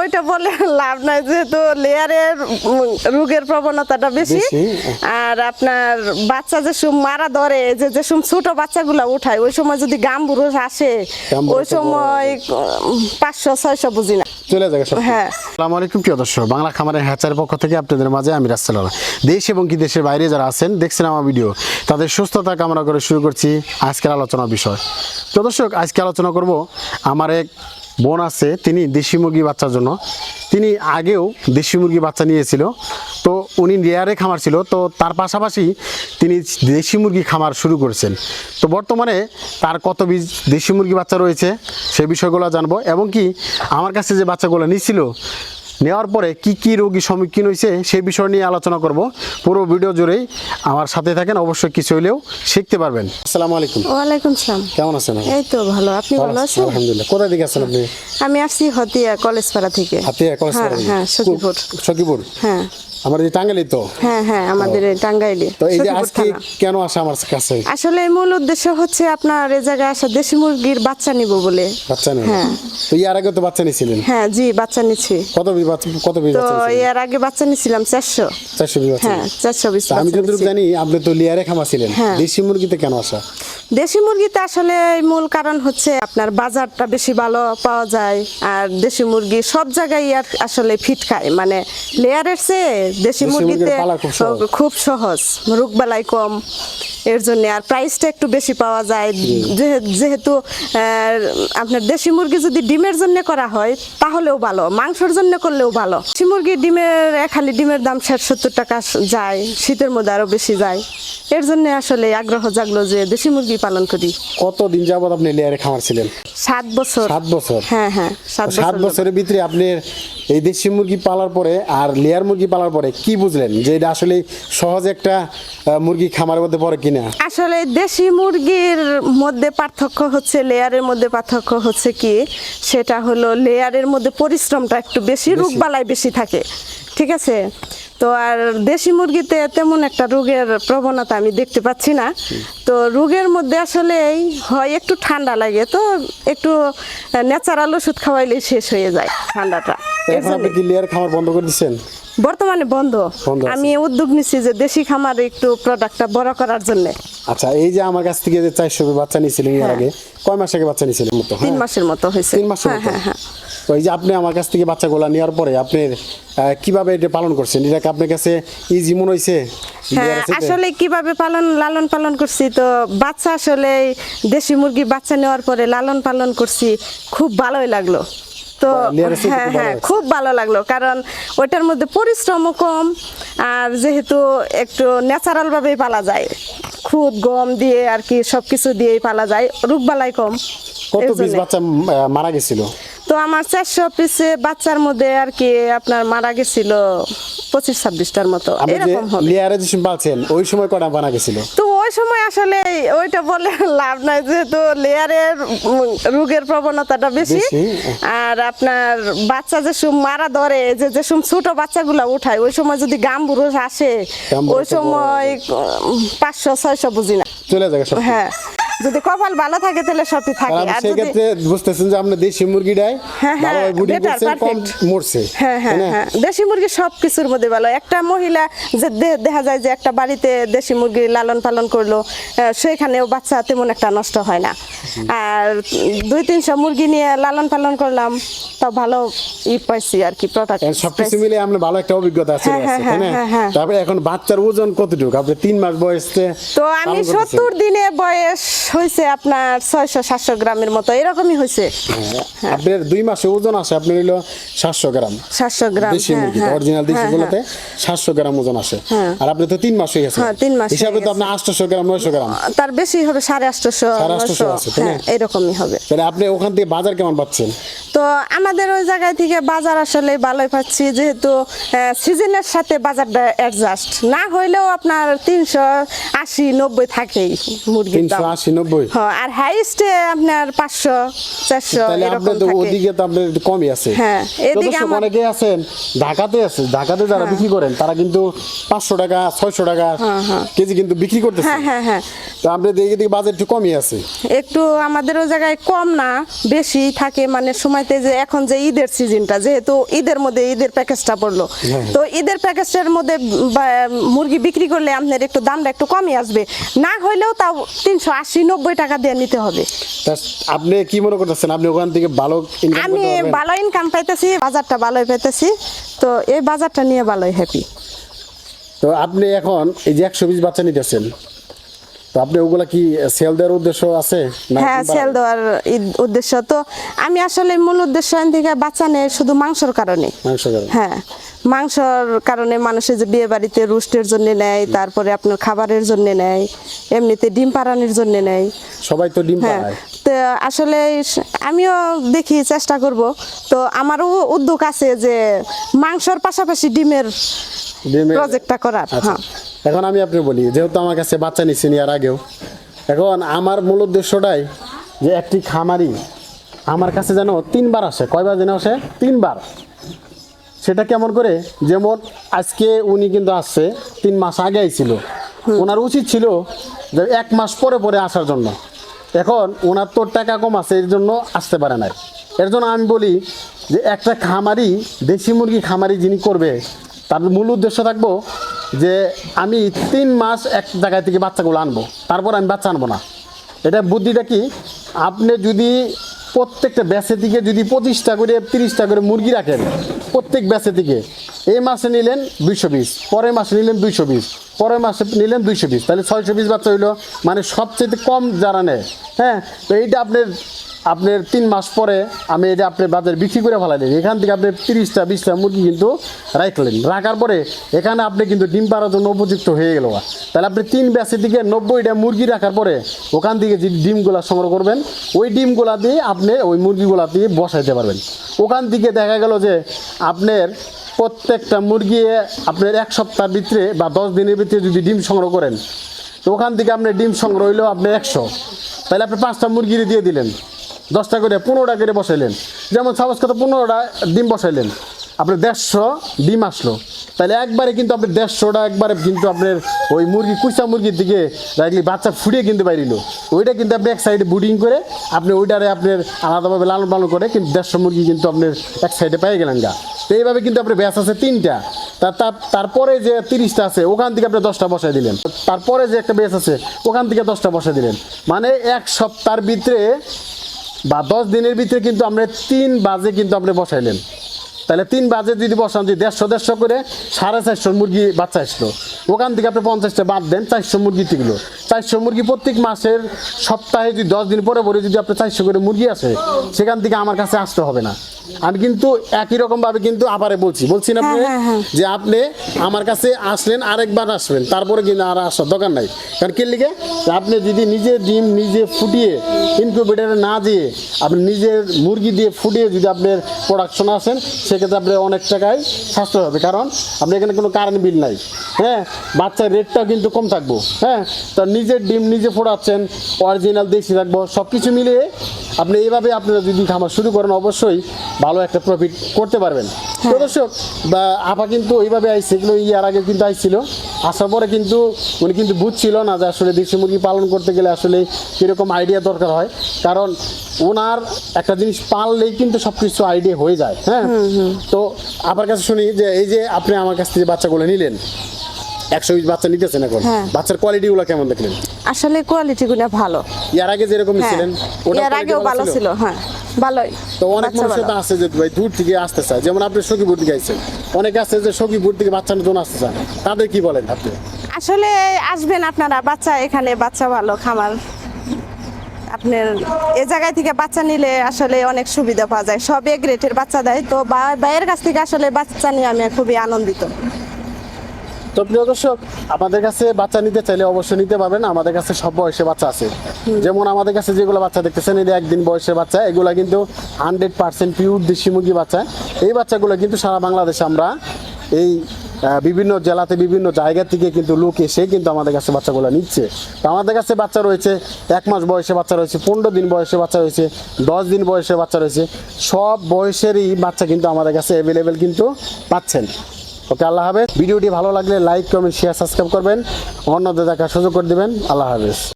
ওইটা বলে লাভ নাই যেহেতু লেয়ারের রোগের প্রবণতাটা বেশি। বেশি। আর আপনার বাচ্চা যে সব মারা ধরে যে যে সব ছোট বাচ্চাগুলা উঠায় ওই সময় যদি গাম্বুরো আসে ওই সময় পাঁচশো ছয়শো বুঝি না। চলে যাবে হ্যাঁ। আসসালামু আলাইকুম প্রিয় দর্শক। বাংলা খামারের হ্যাচারের পক্ষ থেকে আপনাদের মাঝে আমি রাস্তাল দেশ এবং কি দেশের বাইরে যারা আছেন দেখছেন আমার ভিডিও তাদের সুস্থতা কামনা করে শুরু করছি আজকের আলোচনা বিষয়। তো দর্শক আজকে আলোচনা করব আমার এক বোন আছে, তিনি দেশি মুরগি বাচ্চার জন্য। তিনি আগেও দেশি মুরগি বাচ্চা নিয়েছিল। তো উনি রেয়ারে খামার ছিল, তো তার পাশাপাশি তিনি দেশি মুরগি খামার শুরু করেছেন। তো বর্তমানে তার কত বীজ দেশি মুরগি বাচ্চা রয়েছে, সে বিষয়গুলো জানব। এবং কি, আমার কাছে যে বাচ্চাগুলো নিয়েছিল নেওয়ার পরে কি কি রোগী সম্মুখীন হয়েছে সেই বিষয় নিয়ে আলোচনা করব। পুরো ভিডিও জুড়েই আমার সাথে থাকেন অবশ্যই কিছু হলেও শিখতে পারবেন। আসসালামু আলাইকুম। ওয়ালাইকুম সালাম। কেমন আছেন আপনি? এই তো ভালো। আপনি ভালো আছেন? আলহামদুলিল্লাহ। কোথা থেকে আছেন আপনি? আমি আসছি হতিয়া কলেজ পাড়া থেকে। হাতিয়া কলেজ হ্যাঁ হ্যাঁ সখীপুর। সখীপুর? হ্যাঁ। আমার এই টাঙ্গালি তো? হ্যাঁ হ্যাঁ আমাদের টাঙ্গাইলে তো এই যে আজকে কেন আসা আমার কাছে? আসলে মূল উদ্দেশ্য হচ্ছে আপনার এ জায়গায় আসা দেশি মুরগির বাচ্চা নিব বলে। বাচ্চা নেই হ্যাঁ। তো ইয়ার আগে তো বাচ্চা নিয়েছিলেন? হ্যাঁ জি বাচ্চা নিচ্ছি। কত বীজ বাচ্চা কত বীজ বাচ্চা নিয়েছিলেন? এর আগে বাচ্চা নিছিলাম চারশো। চারশো বীজ বাচ্চা হ্যাঁ নিয়েছিলেন। চারশো বিশ আমি বাচ্চা যতটুকু জানি আপনি তো লিয়ারে খামা ছিলেন হ্যাঁ। দেশি মুরগিতে কেন আসা? দেশি মুরগিতে আসলে মূল কারণ হচ্ছে আপনার বাজারটা বেশি ভালো পাওয়া যায় আর দেশি মুরগি সব জায়গায় আর আসলে ফিট খায়। মানে লেয়ারের চেয়ে দেশি মুরগিতে খুব সহজ। রোগবালাই কম এর জন্য আর প্রাইসটা একটু বেশি পাওয়া যায়। যেহেতু আপনার দেশি মুরগি যদি ডিমের জন্য করা হয় তাহলেও ভালো মাংসের জন্য করলেও ভালো। দেশি মুরগি ডিমের খালি ডিমের দাম ষাট সত্তর টাকা যায় শীতের মধ্যে আরও বেশি যায়। এর জন্য আসলে আগ্রহ জাগলো যে দেশি মুরগি পালন করি। কত দিন যাবত আপনি লেয়ারে খামার ছিলেন? সাত বছর। সাত বছর। হ্যাঁ হ্যাঁ সাত বছরের ভিতরে আপনি এই দেশি মুরগি পালার পরে আর লেয়ার মুরগি পালার পরে কি বুঝলেন যে এটা আসলে সহজ একটা মুরগি খামারের মধ্যে পড়ে কিনা? আসলে দেশি মুরগির মধ্যে পার্থক্য হচ্ছে লেয়ারের মধ্যে পার্থক্য হচ্ছে কি? সেটা হলো লেয়ারের মধ্যে পরিশ্রমটা একটু বেশি রোগবালাই বেশি থাকে ঠিক আছে? তো আর দেশি মুরগিতে তেমন একটা রোগের প্রবণতা আমি দেখতে পাচ্ছি না। তো রোগের মধ্যে আসলে হয় একটু ঠান্ডা লাগে তো একটু ন্যাচারাল ওষুধ খাওয়াইলেই শেষ হয়ে যায় ঠান্ডাটা। এখন আপনি কি লেয়ার খামার বন্ধ করে দিচ্ছেন? বর্তমানে বন্ধ। আমি উদ্যোগ নিচ্ছি যে দেশি খামার একটু প্রোডাক্টটা বড় করার জন্য। আচ্ছা এই যে আমার কাছ থেকে যে চারশো বাচ্চা নিয়েছিলেন এর আগে কয় মাস আগে বাচ্চা মতো হ্যাঁ। তিন হ্যাঁ? মাসের মতো হয়েছে। তিন মাসের হ্যাঁ মতো। হ্যাঁ হ্যাঁ। এই যে আপনি আমার কাছ থেকে বাচ্চাগুলা নেওয়ার পরে আপনি কীভাবে এটা পালন করছেন? এটাকে আপনার কাছে ইজি মনে হ্যাঁ তো? আসলে কীভাবে পালন লালন পালন করছি তো বাচ্চা আসলে দেশি মুরগি বাচ্চা নেওয়ার পরে লালন পালন করছি খুব ভালোই লাগল। তো হ্যাঁ হ্যাঁ খুব ভালো লাগল। কারণ ওইটার মধ্যে পরিশ্রমও কম আর যেহেতু একটু ন্যাচারাল ভাবেই পালা যায়। খুদ গম দিয়ে আর কি সব কিছু দিয়েই পালা যায়। রোগবালাই কম। কত বিশ বাচ্চা মারা গেছিল? তো আমার চারশো পিসে বাচ্চার মধ্যে আর কি আপনার মারা গেছিল পঁচিশ ছাব্বিশটার মতো। এরকম হবে। লেয়ারে যে পাচ্ছেন ওই সময় কটা মারা গেছিল? তো ওই সময় আসলে ওইটা বলে লাভ নাই যেহেতু লেয়ারের রোগের প্রবণতাটা বেশি। বেশি। আর আপনার বাচ্চা যে সব মারা ধরে যে যে সব ছোট বাচ্চাগুলা উঠায় ওই সময় যদি গাম্বুরো আসে ওই সময় পাঁচশো ছয়শো বুঝি না। চলে যাবে হ্যাঁ। যদি কপাল ভালো থাকে তাহলে সবই থাকে। আর যদি সেক্ষেত্রে বুঝতেছেন যে আপনার দেশি মুরগিটাই হ্যাঁ, হ্যাঁ, ভালোভাবে বুড়ি করছে কম মরছে হ্যাঁ হ্যাঁ? হ্যাঁ দেশি মুরগি সব কিছুর মধ্যে ভালো। একটা মহিলা যে দেখা যায় যে একটা বাড়িতে দেশি মুরগি লালন পালন করল সেখানেও বাচ্চা তেমন একটা নষ্ট হয় না। আর দুই তিনশো মুরগি নিয়ে লালন পালন করলাম তো ভালো ই পাইছি আর কি প্রোডাক্ট এখন সবকিছু মিলে আমরা ভালো একটা অভিজ্ঞতা আছে হ্যাঁ, হ্যাঁ, হ্যাঁ, হ্যাঁ। তারপরে এখন বাচ্চার ওজন কতটুকু? আপনি তিন মাস বয়সে তো আমি সত্তর দিনে বয়স হয়েছে আপনার ছয়শো সাতশো গ্রামের মতো এরকমই হয়েছে আপনার দুই মাসে ওজন আসে আপনার হলো সাতশো গ্রাম। সাতশো গ্রাম দেশি হ্যাঁ, মুরগি হ্যাঁ, অরিজিনাল দেশি হ্যাঁ, গুলোতে সাতশো গ্রাম ওজন আসে হ্যাঁ। আর আপনি তো তিন মাস হয়ে গেছে হ্যাঁ, তিন মাস হিসাবে তো। আপনার আটশো গ্রাম নয়শো গ্রাম। তার বেশি হবে সাড়ে আটশোশো সাড়ে আটশোশো আছে? হ্যাঁ এরকমই হবে। তাহলে আপনি ওখান থেকে বাজার কেমন পাচ্ছেন? তো আমাদের ওই জায়গায় থেকে বাজার আসলে ভালোই পাচ্ছি যেহেতু সিজনের সাথে বাজারটা অ্যাডজাস্ট না হইলেও আপনার তিনশো আশি নব্বই থাকেই মুরগির দাম। হ্যাঁ আর হাইস্টে আপনার তাহলে তো ওদিকে তো একটু কমই আছে। হ্যাঁ, এদিকে আমার- অনেকে আছেন ঢাকাতে আছে ঢাকাতে যারা বিক্রি করেন তারা কিন্তু পাঁচশো টাকা ছয়শো টাকা কেজি কিন্তু বিক্রি করতেছে। হ্যাঁ হ্যাঁ হ্যাঁ। তো আপনাদের বাজার একটু কমই আছে। একটু আমাদের ওই জায়গায় কম না বেশি থাকে মানে সময়তে যে এখন যে ঈদের সিজনটা যেহেতু ঈদের মধ্যে ঈদের প্যাকেজটা পড়ল। হ্যাঁ। তো ঈদের প্যাকেজটার মধ্যে মুরগি বিক্রি করলে আপনার একটু দামটা একটু কমই আসবে। না হইলেও তাও তিনশো আশি নব্বই টাকা দিয়ে নিতে হবে। আপনি কি মনে করতেছেন? আপনি ওখান থেকে ভালো আমি ভালো ইনকাম পাইতেছি বাজারটা ভালোই পাইতেছি। তো এই বাজারটা নিয়ে ভালোই হ্যাপি তো আপনি এখন এই যে একশো বিশ বাচ্চা নিতেছেন তো আপনি ওগুলা কি সেল দেওয়ার উদ্দেশ্য আছে হ্যাঁ সেল দেওয়ার উদ্দেশ্য। তো আমি আসলে মূল উদ্দেশ্য এখান থেকে বাচ্চা নেই শুধু মাংসর কারণে। হ্যাঁ মাংসর কারণে মানুষের যে বিয়ে বাড়িতে রুস্টের জন্য নেয় তারপরে আপনার খাবারের জন্য নেয় এমনিতে ডিম পাড়ানোর জন্য নেয়। সবাই তো ডিম হ্যাঁ তো আসলে আমিও দেখি চেষ্টা করব। তো আমারও উদ্যোগ আছে যে মাংসর পাশাপাশি ডিমের ডিমের- প্রজেক্টটা করার আচ্ছা। হ্যাঁ। এখন আমি আপনি বলি যেহেতু আমার কাছে বাচ্চা নিচ্ছেন এর আগেও এখন আমার মূল উদ্দেশ্যটাই যে একটি খামারি আমার কাছে যেন তিনবার আসে। কয়বার যেন আসে? তিনবার। সেটা কেমন করে? যেমন আজকে উনি কিন্তু আসছে তিন মাস আগে আইছিল ওনার উচিত ছিল যে এক মাস পরে পরে আসার জন্য। এখন ওনার তো টাকা কম আছে এর জন্য আসতে পারে না এর জন্য আমি বলি যে একটা খামারি দেশি মুরগি খামারি যিনি করবে তার মূল উদ্দেশ্য থাকব যে আমি তিন মাস এক জায়গা থেকে বাচ্চাগুলো আনব। তারপর আমি বাচ্চা আনব না। এটা বুদ্ধিটা কি? আপনি যদি প্রত্যেকটা ব্যাসে থেকে যদি পঁচিশটা করে, তিরিশটা করে মুরগি রাখেন, প্রত্যেক ব্যাসে থেকে এই মাসে নিলেন দুইশো পিস পরের মাসে নিলেন দুইশো পিস পরের মাসে নিলেন দুইশো পিস তাহলে ছয়শো পিস বাচ্চা হইল। মানে সবচেয়ে কম যারা নেয় হ্যাঁ? তো এইটা আপনার আপনার তিন মাস পরে আমি এটা আপনার বাজারে বিক্রি করে ফেলাইলেন এখান থেকে আপনি তিরিশটা, বিশটা মুরগি কিন্তু রাখলেন। রাখার পরে এখানে আপনি কিন্তু ডিম পাড়ার জন্য উপযুক্ত হয়ে গেল তাহলে আপনি তিন ব্যাসের দিকে নব্বইটা মুরগি রাখার পরে ওখান থেকে যে ডিমগুলা সংগ্রহ করবেন, ওই ডিমগুলা দিয়ে আপনি ওই মুরগিগুলা দিয়ে বসাইতে পারবেন। ওখান থেকে দেখা গেল যে আপনার প্রত্যেকটা মুরগি আপনার এক সপ্তাহের ভিতরে বা দশ দিনের ভিতরে যদি ডিম সংগ্রহ করেন, তো ওখান থেকে আপনি ডিম সংগ্রহ হইল আপনি একশো। তাহলে আপনি পাঁচটা মুরগি দিয়ে দিলেন। দশটা করে, পনেরোটা করে বসাইলেন। যেমন সাপোজ কথা পনেরোটা ডিম বসাইলেন আপনার দেড়শো ডিম আসলো। তাহলে একবারে কিন্তু আপনি দেড়শোটা, একবারে কিন্তু আপনার ওই মুরগি কুচা মুরগির দিকে রাখলি বাচ্চা ফুটিয়ে কিন্তু বাইরিল। ওইটা কিন্তু আপনি এক সাইডে বুডিং করে, আপনি ওইটারে আপনার আলাদাভাবে লালন পালন করে কিন্তু দেড়শো মুরগি কিন্তু আপনার এক সাইডে পেয়ে গেলেন গা। তো এইভাবে কিন্তু আপনার ব্যাস আছে তিনটা। তার তার- তারপরে যে তিরিশটা আছে, ওখান থেকে আপনি দশটা বসাই দিলেন। তারপরে যে একটা বেস আছে, ওখান থেকে দশটা বসাই দিলেন। মানে এক সপ্তাহের ভিতরে বা দশ দিনের ভিতরে কিন্তু আমরা তিন বাজে কিন্তু আপনি বসাইলেন। তাহলে তিন বাজে যদি বসান, যদি দেড়শো দেড়শো করে সাড়ে চারশো মুরগি বাচ্চা আসলো। ওখান থেকে আপনি পঞ্চাশটা বাদ দেন, চারশো মুরগি টিকলো। চারশো মুরগি প্রত্যেক মাসের সপ্তাহে যদি দশ দিন পরে পরে যদি আপনি চারশো করে মুরগি আসে, সেখান থেকে আমার কাছে আসতে হবে না। আমি কিন্তু একই রকমভাবে কিন্তু আবারে বলছি। বলছি না আপনি হ্যাঁ, হ্যাঁ। যে আপনি আমার কাছে আসলেন আরেকবার আসবেন। তারপরে কিন্তু আর আসার দরকার নাই। কারণ কি লিগে? যে আপনি যদি নিজে ডিম নিজে ফুটিয়ে ইনকিউবেটারে না দিয়ে আপনি নিজের মুরগি দিয়ে ফুটিয়ে যদি আপনার প্রোডাকশন আসেন সেক্ষেত্রে আপনার অনেক টাকায় সাশ্রয় হবে। কারণ আপনি এখানে কোনো কারেন্ট বিল নাই। হ্যাঁ? বাচ্চার রেটটাও কিন্তু কম থাকব। হ্যাঁ? তার নিজের ডিম নিজে ফোড়াচ্ছেন অরিজিনাল দেশি থাকব সব কিছু মিলিয়ে আপনি এইভাবে আপনারা যদি খামার শুরু করেন অবশ্যই ভালো একটা প্রফিট করতে পারবেন। তো দর্শক বা আপা কিন্তু ওইভাবে আইসে এগুলো ইয়ার আগে কিন্তু আইছিল। আসার পরে কিন্তু উনি কিন্তু বুঝছিল না যে আসলে দেশি মুরগি পালন করতে গেলে আসলে কীরকম আইডিয়া দরকার হয়। কারণ ওনার একটা জিনিস পাললেই কিন্তু সব কিছু আইডিয়া হয়ে যায় হ্যাঁ? তো আপনার কাছে শুনি যে এই যে আপনি আমার কাছ থেকে বাচ্চাগুলো নিলেন একশো বিশ বাচ্চা নিতেছেন এখন? হ্যাঁ। বাচ্চার কোয়ালিটিগুলো কেমন দেখলেন? আসলে কোয়ালিটিগুলো ভালো। আগে যেরকম হ্যাঁ। ছিলেন এর আগেও ভালো ছিল? হ্যাঁ। ভালোই। তো অনেক মানুষের তো আছে যে ভাই দূর থেকে আসতে চায় যেমন আপনি সখীপুর থেকে আইছেন। অনেকে আছে যে সখীপুর থেকে বাচ্চা নতুন আসতে চান তাদের কি বলেন আপনি? আসলে আসবেন আপনারা বাচ্চা এখানে বাচ্চা ভালো খামার। আপনার এ জায়গায় থেকে বাচ্চা নিলে আসলে অনেক সুবিধা পাওয়া যায়। সব এ গ্রেটের বাচ্চা দেয়। তো বা- ভাইয়ের কাছ থেকে আসলে বাচ্চা নিয়ে আমি খুবই আনন্দিত। তো প্রিয় দর্শক আমাদের কাছে বাচ্চা নিতে চাইলে অবশ্যই নিতে পারবেন। আমাদের কাছে সব বয়সে বাচ্চা আছে। যেমন আমাদের কাছে যেগুলো বাচ্চা দেখতেছেন এই যে একদিন বয়সের বাচ্চা এগুলো কিন্তু হান্ড্রেড পার্সেন্ট পিওর দেশি মুরগি বাচ্চা। এই বাচ্চাগুলো কিন্তু সারা বাংলাদেশে আমরা এই বিভিন্ন জেলাতে বিভিন্ন জায়গা থেকে কিন্তু লোক এসে কিন্তু আমাদের কাছে বাচ্চাগুলো নিচ্ছে। তো আমাদের কাছে বাচ্চা রয়েছে এক মাস বয়সে বাচ্চা রয়েছে পনেরো দিন বয়সে বাচ্চা রয়েছে দশ দিন বয়সে বাচ্চা রয়েছে। সব বয়সেরই বাচ্চা কিন্তু আমাদের কাছে অ্যাভেলেবেল কিন্তু পাচ্ছেন। ওকে, আল্লাহ হাফেজ। ভিডিওটি ভালো লাগলে লাইক, কমেন্ট শেয়ার সাবস্ক্রাইব করবেন। অন্যদের দেখার সুযোগ করে দেবেন। আল্লাহ হাফেজ।